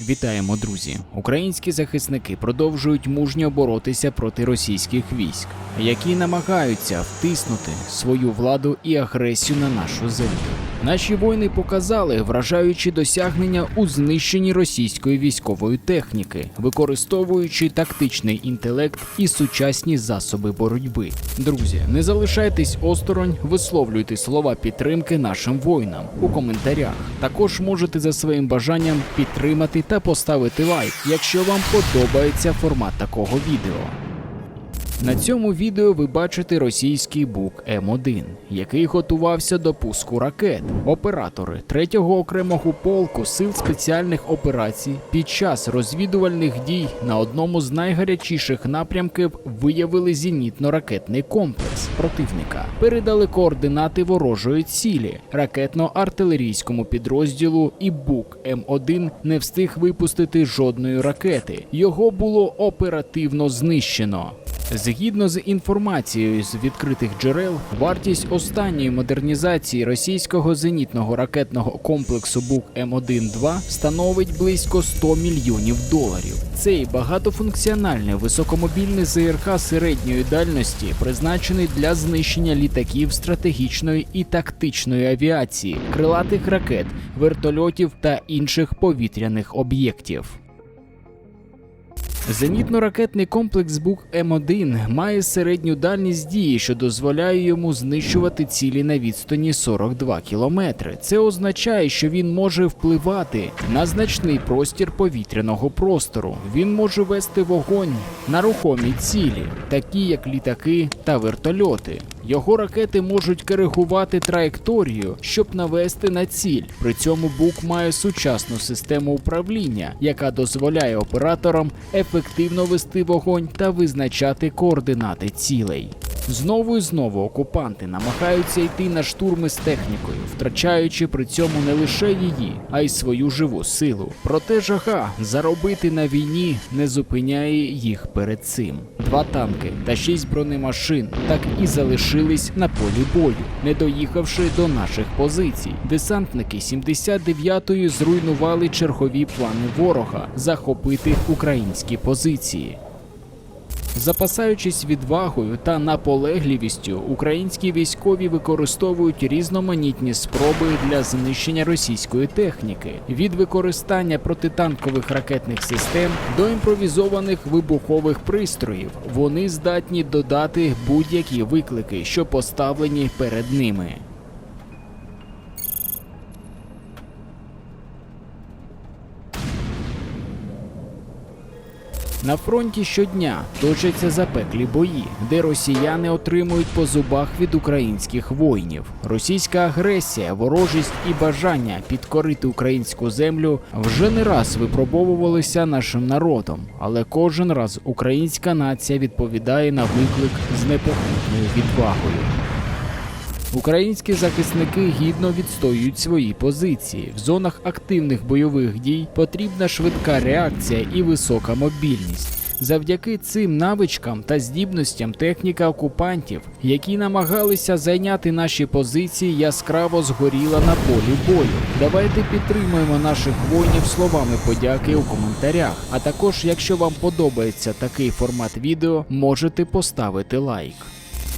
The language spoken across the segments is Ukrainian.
Вітаємо, друзі! Українські захисники продовжують мужньо боротися проти російських військ, які намагаються втиснути свою владу і агресію на нашу землю. Наші воїни показали вражаючі досягнення у знищенні російської військової техніки, використовуючи тактичний інтелект і сучасні засоби боротьби. Друзі, не залишайтесь осторонь, висловлюйте слова підтримки нашим воїнам у коментарях. Також можете за своїм бажанням підтримати та поставити лайк, якщо вам подобається формат такого відео. На цьому відео ви бачите російський бук М1, який готувався до пуску ракет. Оператори 3-го окремого полку сил спеціальних операцій під час розвідувальних дій на одному з найгарячіших напрямків виявили зенітно-ракетний комплекс противника. Передали координати ворожої цілі ракетно-артилерійському підрозділу, і бук М1 не встиг випустити жодної ракети. Його було оперативно знищено. Згідно з інформацією з відкритих джерел, вартість останньої модернізації російського зенітного ракетного комплексу Бук М1-2 становить близько 100 мільйонів доларів. Цей багатофункціональний високомобільний ЗРК середньої дальності призначений для знищення літаків стратегічної і тактичної авіації, крилатих ракет, вертольотів та інших повітряних об'єктів. Зенітно-ракетний комплекс Бук М1 має середню дальність дії, що дозволяє йому знищувати цілі на відстані 42 кілометри. Це означає, що він може впливати на значний простір повітряного простору. Він може вести вогонь на рухомі цілі, такі як літаки та вертольоти. Його ракети можуть коригувати траєкторію, щоб навести на ціль. При цьому Бук має сучасну систему управління, яка дозволяє операторам ефективно вести вогонь та визначати координати цілей. Знову і знову окупанти намагаються йти на штурми з технікою, втрачаючи при цьому не лише її, а й свою живу силу. Проте жага заробити на війні не зупиняє їх перед цим. Два танки та шість бронемашин так і залишились на полі бою, не доїхавши до наших позицій. Десантники 79-ї зруйнували чергові плани ворога захопити українські позиції. Запасаючись відвагою та наполегливістю, українські військові використовують різноманітні спроби для знищення російської техніки від використання протитанкових ракетних систем до імпровізованих вибухових пристроїв. Вони здатні додати будь-які виклики, що поставлені перед ними. На фронті щодня точаться запеклі бої, де росіяни отримують по зубах від українських воїнів. Російська агресія, ворожість і бажання підкорити українську землю вже не раз випробовувалися нашим народом, але кожен раз українська нація відповідає на виклик з непохитною відвагою. Українські захисники гідно відстоюють свої позиції. В зонах активних бойових дій потрібна швидка реакція і висока мобільність. Завдяки цим навичкам та здібностям техніка окупантів, які намагалися зайняти наші позиції, яскраво згоріла на полі бою. Давайте підтримуємо наших воїнів словами подяки у коментарях. А також, якщо вам подобається такий формат відео, можете поставити лайк.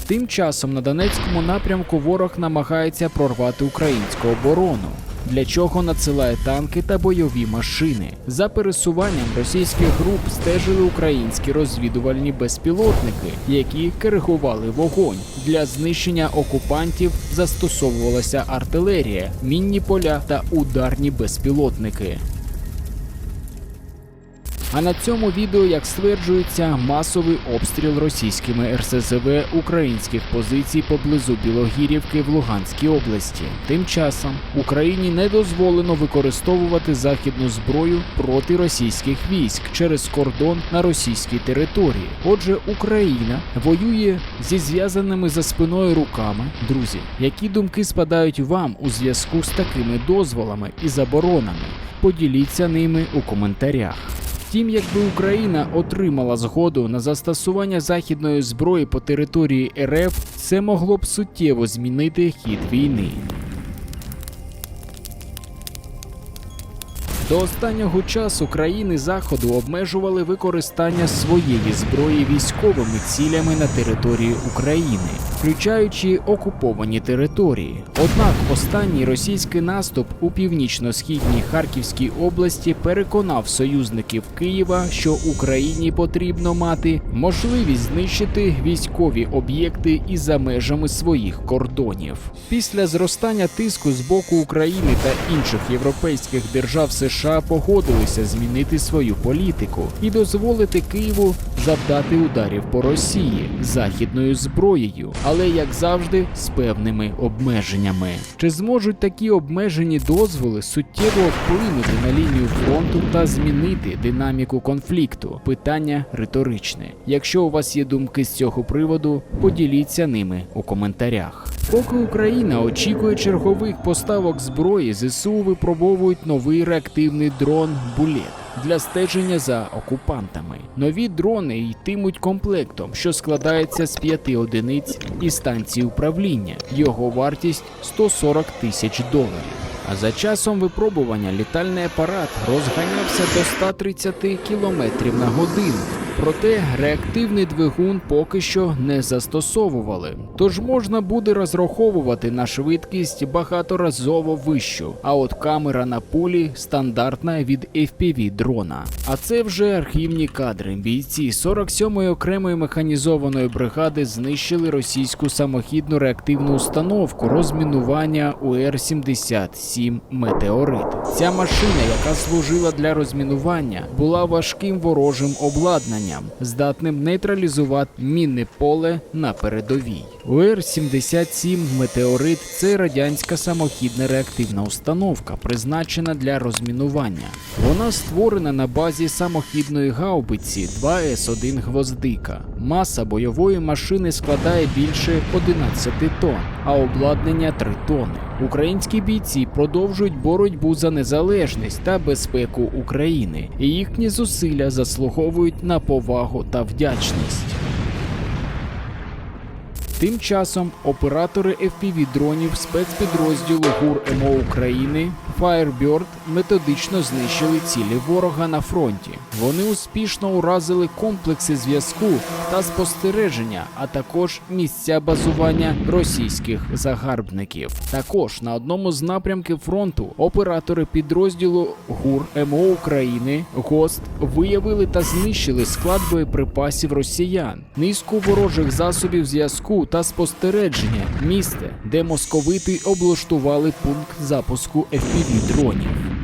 Тим часом на Донецькому напрямку ворог намагається прорвати українську оборону. Для чого надсилає танки та бойові машини. За пересуванням російських груп стежили українські розвідувальні безпілотники, які коригували вогонь. Для знищення окупантів застосовувалася артилерія, мінні поля та ударні безпілотники. А на цьому відео, як стверджується, масовий обстріл російськими РСЗВ українських позицій поблизу Білогірівки в Луганській області. Тим часом Україні не дозволено використовувати західну зброю проти російських військ через кордон на російській території. Отже, Україна воює зі зв'язаними за спиною руками. Друзі, які думки спадають вам у зв'язку з такими дозволами і заборонами? Поділіться ними у коментарях. Втім, якби Україна отримала згоду на застосування західної зброї по території РФ, це могло б суттєво змінити хід війни. До останнього часу країни Заходу обмежували використання своєї зброї військовими цілями на території України, включаючи окуповані території. Однак останній російський наступ у північно-східній Харківській області переконав союзників Києва, що Україні потрібно мати можливість знищити військові об'єкти і за межами своїх кордонів. Після зростання тиску з боку України та інших європейських держав США погодилися змінити свою політику і дозволити Києву завдати ударів по Росії західною зброєю, але як завжди, з певними обмеженнями. Чи зможуть такі обмежені дозволи суттєво вплинути на лінію фронту та змінити динаміку конфлікту? Питання риторичне. Якщо у вас є думки з цього приводу, поділіться ними у коментарях. Поки Україна очікує чергових поставок зброї, ЗСУ випробовують новий реактивний дрон Булет для стеження за окупантами. Нові дрони йтимуть комплектом, що складається з п'яти одиниць і станції управління. Його вартість 140 тисяч доларів. А за часом випробування літальний апарат розганявся до 130 км на годину. Проте реактивний двигун поки що не застосовували. Тож можна буде розраховувати на швидкість багаторазово вищу. А от камера на пулі стандартна від FPV дрона. А це вже архівні кадри. Бійці 47-ї окремої механізованої бригади знищили російську самохідну реактивну установку розмінування УР-77 Метеорит. Ця машина, яка служила для розмінування, була важким ворожим обладнанням, здатним нейтралізувати мінне поле на передовій. УР-77 Метеорит це радянська самохідна реактивна установка, призначена для розмінування. Вона створена на базі самохідної гаубиці 2С1 гвоздика. Маса бойової машини складає більше 11 тонн, а обладнання 3 тонни. Українські бійці продовжують боротьбу за незалежність та безпеку України, і їхні зусилля заслуговують на повагу та вдячність. Тим часом оператори FPV-дронів спецпідрозділу ГУР МО України Firebird методично знищили цілі ворога на фронті. Вони успішно уразили комплекси зв'язку та спостереження, а також місця базування російських загарбників. Також на одному з напрямків фронту оператори підрозділу ГУР МО України ГОСТ виявили та знищили склад боєприпасів росіян, низку ворожих засобів зв'язку та спостереження, місце, де московити облаштували пункт запуску FPV-дронів.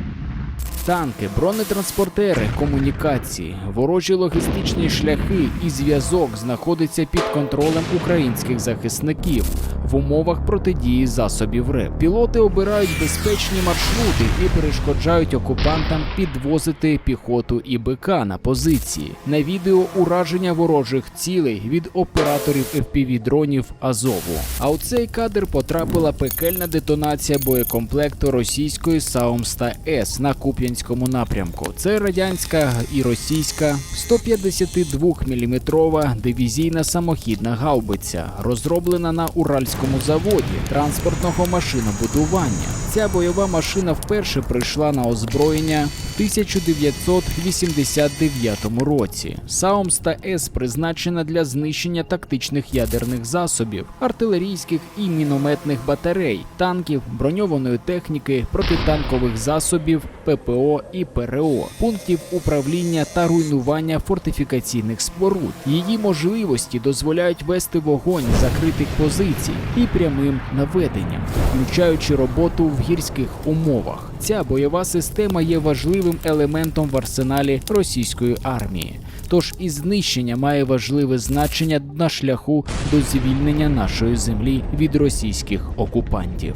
Танки, бронетранспортери, комунікації, ворожі логістичні шляхи і зв'язок знаходяться під контролем українських захисників в умовах протидії засобів РЕП. Пілоти обирають безпечні маршрути і перешкоджають окупантам підвозити піхоту і БК на позиції. На відео ураження ворожих цілей від операторів FPV-дронів Азову. А у цей кадр потрапила пекельна детонація боєкомплекту російської Саумста С на Куп'янському напрямку. Це радянська і російська 152-мм дивізійна самохідна гаубиця, розроблена на Уральському заводі транспортного машинобудування. Ця бойова машина вперше прийшла на озброєння 1989 році. Саумста С призначена для знищення тактичних ядерних засобів, артилерійських і мінометних батарей, танків, броньованої техніки, протитанкових засобів, ППО і ПРО, пунктів управління та руйнування фортифікаційних споруд. Її можливості дозволяють вести вогонь закритих позицій і прямим наведенням, включаючи роботу в гірських умовах. Ця бойова система є важливим елементом в арсеналі російської армії. Тож і знищення має важливе значення на шляху до звільнення нашої землі від російських окупантів.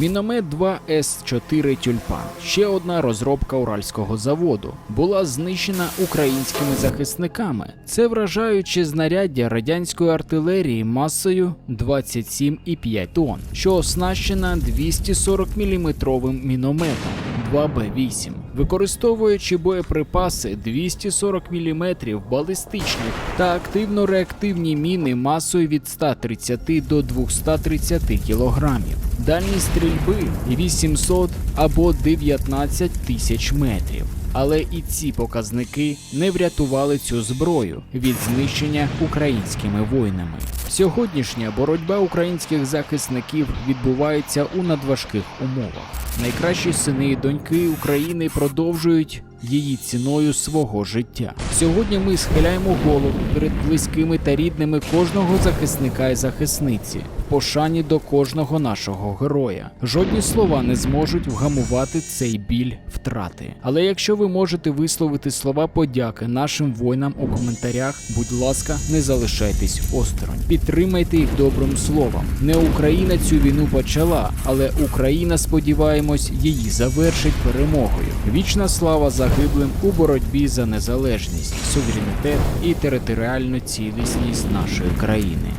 Міномет 2 С4 Тюльпан, ще одна розробка уральського заводу, була знищена українськими захисниками. Це вражаюче знаряддя радянської артилерії масою 27,5 тонн, що оснащена 240 мм мінометом 2Б8, використовуючи боєприпаси 240 мм балістичних та активно-реактивні міни масою від 130 до 230 кг. Дальність стрільби 800 або 19 тисяч метрів. Але і ці показники не врятували цю зброю від знищення українськими воїнами. Сьогоднішня боротьба українських захисників відбувається у надважких умовах. Найкращі сини і доньки України продовжують її ціною свого життя. Сьогодні ми схиляємо голову перед близькими та рідними кожного захисника і захисниці пошані до кожного нашого героя. Жодні слова не зможуть вгамувати цей біль втрати. Але якщо ви можете висловити слова подяки нашим воїнам у коментарях, будь ласка, не залишайтесь осторонь. Підтримайте їх добрим словом. Не Україна цю війну почала, але Україна, сподіваємось, її завершить перемогою. Вічна слава загиблим у боротьбі за незалежність, суверенітет і територіальну цілісність нашої країни.